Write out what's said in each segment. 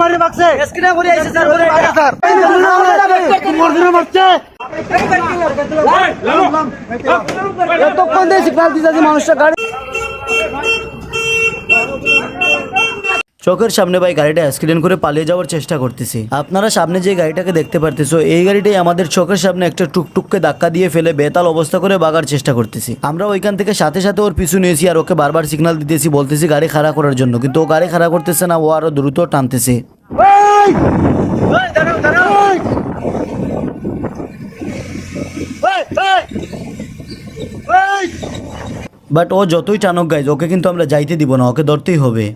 মারি বাকছে স্ক্রিনে ঘুরে আইছে স্যার করে স্যার। মর্দিনে মারছে। এতক্ষণ দিয়ে সিগন্যাল দিতেছি মানুষটা গাড়ি চোখের সামনে ভাই গাড়িটা অ্যাক্সিডেন্ট করে পালিয়ে যাওয়ার চেষ্টা করতেছি। আপনারা সামনে যে গাড়িটাকে দেখতে পারতেছো এই গাড়িটাই আমাদের চোখের সামনে একটা টুকটুককে ধাক্কা দিয়ে ফেলে বেতাল অবস্থা করে বাগার চেষ্টা করতেছি। আমরা ওইখান থেকে সাথে সাথে ওর পিছু নিয়েছি আর ওকে বারবার সিগনাল দিতেছি বলতেছি গাড়ি খাড়া করার জন্য। কিন্তু ও গাড়ি খাড়া করতেছে না ও আরও দ্রুত টানতেছে। বাট ও যতই টানক গাইজ ওকে কিন্তু আমরা যাইতে দিব না ওকে ধরতেই হবে।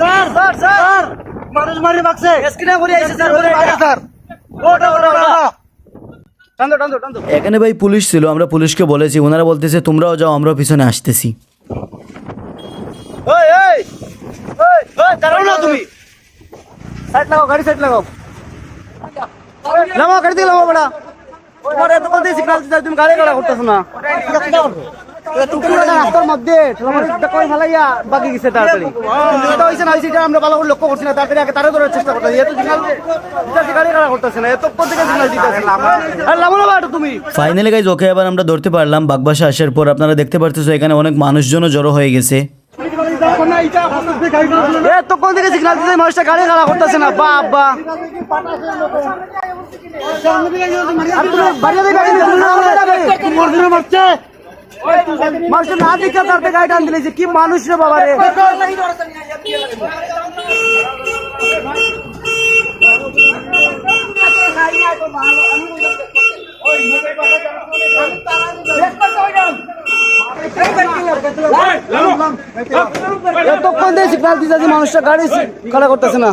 স্যার স্যার স্যার মানুষ মারি বাকছে স্ক্রিনে করে আইছে স্যার করে স্যার। ওটা ওটা ওটা টান্দো টান্দো টান্দো। এখানে ভাই পুলিশ ছিল আমরা পুলিশকে বলেছি ওনারা বলতেছে তোমরাও যাও আমরাও পিছনে আসতেছি। দাঁড়াও না তুমি। সাইড লাগাও গাড়ি সাইড লাগাও। গাড়ি থেকে নামো বড়া তোমার এতক্ষণ দিয়ে সিগন্যাল দিতে তুমি গাড়ি গাড়া করতেছো না। মধ্যে কই বাকি এটা না আমরা ভালো করে লক্ষ্য করছি না, তাড়াতাড়ি আগে ধরার চেষ্টা করতেছি এত সিগন্যাল না থেকে সিগন্যাল আর লামো না তুমি। ফাইনালি গাইজ ওকে এবার আমরা ধরতে পারলাম, বাগবাসা আসার পর আপনারা দেখতে পারতেছো এখানে অনেক মানুষজনও জড়ো হয়ে গেছে। মানুষটা গাড়ি খারাপ না। মানুষের না দিকে গাড়ি টান দিলেছে। কি মানুষ রে বাবা রে। এতক্ষণ দিয়ে সিগন্যাল দিতেছি মানুষটা গাড়ি খাড়া করতেছে না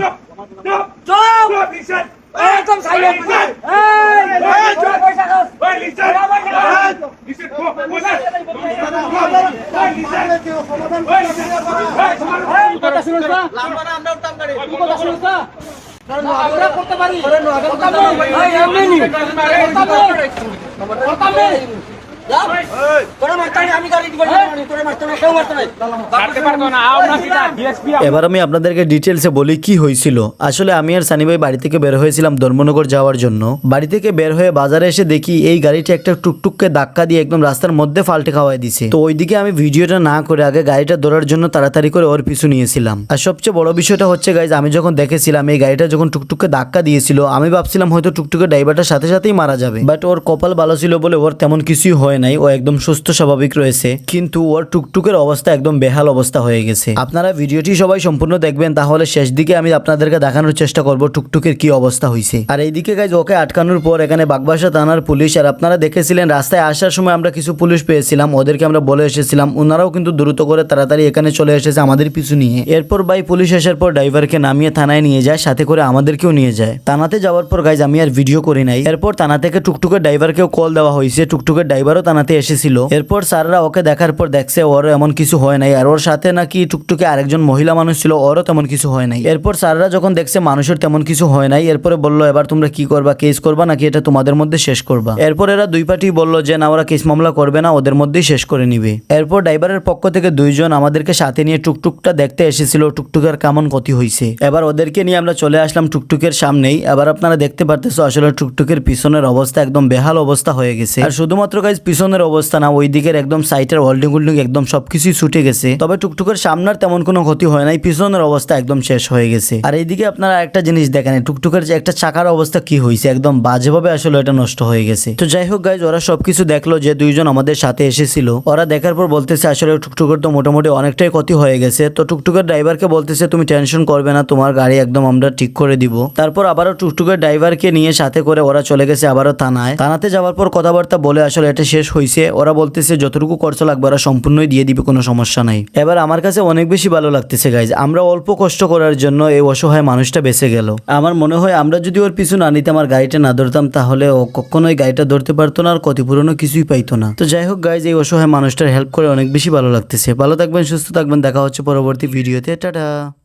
এবার আমি আপনাদেরকে ডিটেলসে বলি কি হয়েছিল। আসলে আমি আর সানি ভাই বাড়ি থেকে বের হয়েছিলাম ধর্মনগর যাওয়ার জন্য। বাড়ি থেকে বের হয়ে বাজারে এসে দেখি এই গাড়িটা একটা টুকটুককে ধাক্কা দিয়ে একদম রাস্তার মধ্যে ফাল্টে খাওয়াই দিছে। তো ওইদিকে আমি ভিডিওটা না করে আগে গাড়িটা ধরার জন্য তাড়াতাড়ি করে ওর পিছু নিয়েছিলাম। আর সবচেয়ে বড় বিষয়টা হচ্ছে গাইজ আমি যখন দেখেছিলাম এই গাড়িটা যখন টুকটুককে ধাক্কা দিয়েছিল আমি ভাবছিলাম হয়তো টুকটুকে ড্রাইভারটার সাথে সাথেই মারা যাবে। বাট ওর কপাল ভালো ছিল বলে ওর তেমন কিছুই হয় নাই, ও একদম সুস্থ স্বাভাবিক রয়েছে। কিন্তু ওর টুকটুকের অবস্থা একদম বেহাল অবস্থা হয়ে গেছে। আপনারা ভিডিওটি সবাই সম্পূর্ণ দেখবেন, তাহলে শেষ দিকে আমি আপনাদেরকে দেখানোর চেষ্টা করব টুকটুকের কি অবস্থা হয়েছে আর এইদিকে গাইজ ওকে আটকানোর পর এখানে বাগবাসা থানার পুলিশ, আর আপনারা দেখেছিলেন, রাস্তায় আসার সময় আমরা কিছু পুলিশ পেয়েছিলাম, ওদেরকে আমরা বলে এসেছিলাম ওনারাও কিন্তু দ্রুত করে তাড়াতাড়ি এখানে চলে এসেছে আমাদের পিছু নিয়ে। এরপর ভাই পুলিশ আসার পর ড্রাইভারকে নামিয়ে থানায় নিয়ে যায়, সাথে করে আমাদেরকেও নিয়ে যায়। থানাতে যাওয়ার পর গাইজ আমি আর ভিডিও করি নাই। এরপর থানা থেকে টুকটুকের ড্রাইভারকেও কল দেওয়া হয়েছে টুকটুকের ড্রাইভারও থানাতে এসেছিল। এরপর স্যাররা ওকে দেখার পর দেখছে ওর এমন কিছু হয় নাই আর ওর সাথে নাকি টুকটুকে আরেকজন মহিলা মানুষ ছিল, ওরও তেমন কিছু হয় নাই। এরপর স্যাররা যখন দেখছে মানুষের তেমন কিছু হয় নাই, এরপরে বলল, এবার তোমরা কি করবা, কেস করবা নাকি এটা তোমাদের মধ্যে শেষ করবা? এরপর এরা দুই পার্টি বলল যে, না, ওরা কেস মামলা করবে না, ওদের মধ্যেই শেষ করে নিবে। এরপর ড্রাইভারের পক্ষ থেকে দুইজন আমাদেরকে সাথে নিয়ে টুকটুকটা দেখতে এসেছিল, টুকটুকের কেমন ক্ষতি হয়েছে এবার ওদেরকে নিয়ে আমরা চলে আসলাম টুকটুকের সামনেই। এবার আপনারা দেখতে পারতেছো আসলে টুকটুকের পিছনের অবস্থা একদম বেহাল অবস্থা হয়ে গেছে। আর শুধুমাত্র গাইজ পিছনের অবস্থা না ওই দিকের একদম সাইটের হোল্ডিং হোল্ডিং একদম সবকিছুই ছুটে গেছে। তবে টুকটুকের সামনের তেমন কোনো ক্ষতি হয় নাই, পিছনের অবস্থা একদম শেষ হয়ে গেছে। আর এইদিকে আপনারা একটা জিনিস দেখেন টুকটুকের যে একটা চাকার অবস্থা কি হয়েছে, একদম বাজেভাবে আসলে এটা নষ্ট হয়ে গেছে। তো যাই হোক গাইজ ওরা সবকিছু দেখল যে দুইজন আমাদের সাথে এসেছিল। ওরা দেখার পর বলতেছে, আসলে টুকটুকের তো মোটামুটি অনেকটাই ক্ষতি হয়ে গেছে। তো টুকটুকের ড্রাইভারকে বলতেছে, তুমি টেনশন করবে না, তোমার গাড়ি একদম আমরা ঠিক করে দিব। তারপর আবারও টুকটুকের ড্রাইভারকে নিয়ে সাথে করে ওরা চলে গেছে আবারও থানায়। থানাতে যাওয়ার পর কথাবার্তা বলে আসলে এটা শেষ হয়েছে ওরা বলতেছে, যতটুকু খরচ লাগবে, ওরা সম্পূর্ণই দিয়ে দিবে, কোনো সমস্যা নাই। এবার আমার কাছে অনেক বেশি ভালো লাগতেছে গাইজ আমরা অল্প কষ্ট করার জন্য এই অসহায় মানুষটা বেঁচে গেল। আমার মনে হয়, আমরা যদি ওর পিছু না নিতাম, আর গাড়িটা না ধরতাম, তাহলে ও কখনোই গাড়িটা ধরতে পারতো না, আর ক্ষতিপূরণও কিছুই পাইতো না। তো যাই হোক গাইজ এই অসহায় মানুষটার হেল্প করে অনেক বেশি ভালো লাগতেছে। ভালো থাকবেন, সুস্থ থাকবেন, দেখা হচ্ছে পরবর্তী ভিডিওতে। টাটা!